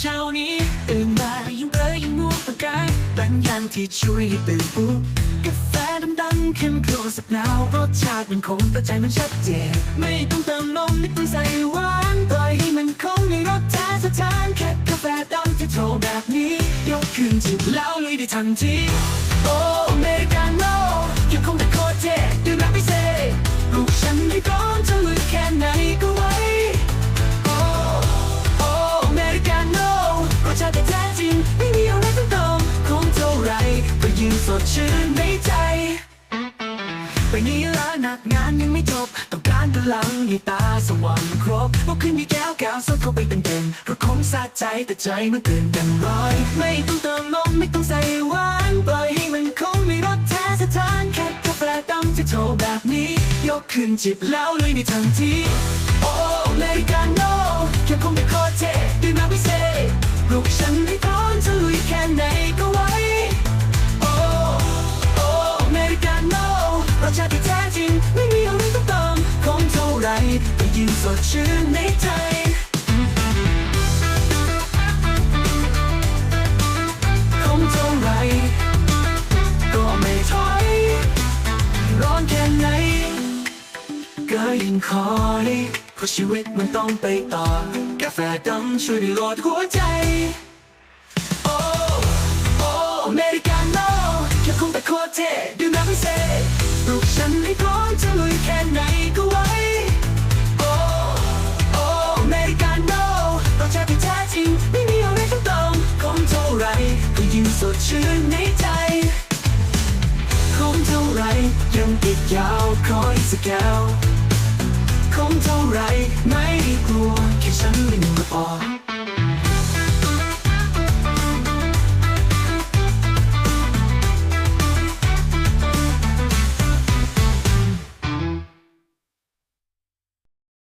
เช้านี้ตื่นมายังเบลอยังง่วงประกายบางอย่างที่ช่วยให้ตื่นปุ๊บกาแฟดำดำเข้มข้นสับหนาวรสชาติมันคงแต่ใจมันชัดเจนไม่ต้องเติมนมไม่ต้องใส่หวานปล่อยให้มันคงในรสแท้สะท้านแค่กาแฟดำที่โทรแบบนี้ ยกขึ้นจิบแล้วลุยได้ทันทีโอ้เมก ชื่นในใจ ไปนี้ละหนักงานยังไม่จบ ต้องการพลังให้ตาสว่างครบลุกขึ้นมีแก้วแก้วสดเข้าไปเป็นเด่นรสคงสะใจแต่ใจมันตื่นเต้นร้อย ไม่ต้องเติมนมไม่ต้องใส่หวานปล่อยให้มันคงมีรสแท้สถานแค่กาแฟดำที่โทรแบบนี้ ยกขึ้นจิบแล้วเลยในทันทีโอ้เมริกาโน่ยังคงเป็นโคตรเทดื่มมาพิเศษลูกฉันไม่พร้อมจะลุยแค่ไหนก็ ดชื่นในใจคงเท่าไรก็ไม่ถอย ร้อนแค่ไหน ก็ยิ่งคอยเพราะชีวิตมันต้องไปต่อ กาแฟดำช่วยได้ลดหัวใจ โอ้โอ้อเมริกาโน่แค่คงแต่โคตรเท่ดื่มน้ำพิเศษปลุกฉันให้พร้อมจะลุยแค่ไหนก็ ยาวคอยสักแก้วคงเท่าไรไม่กลัวแค่ฉันไม่มาออ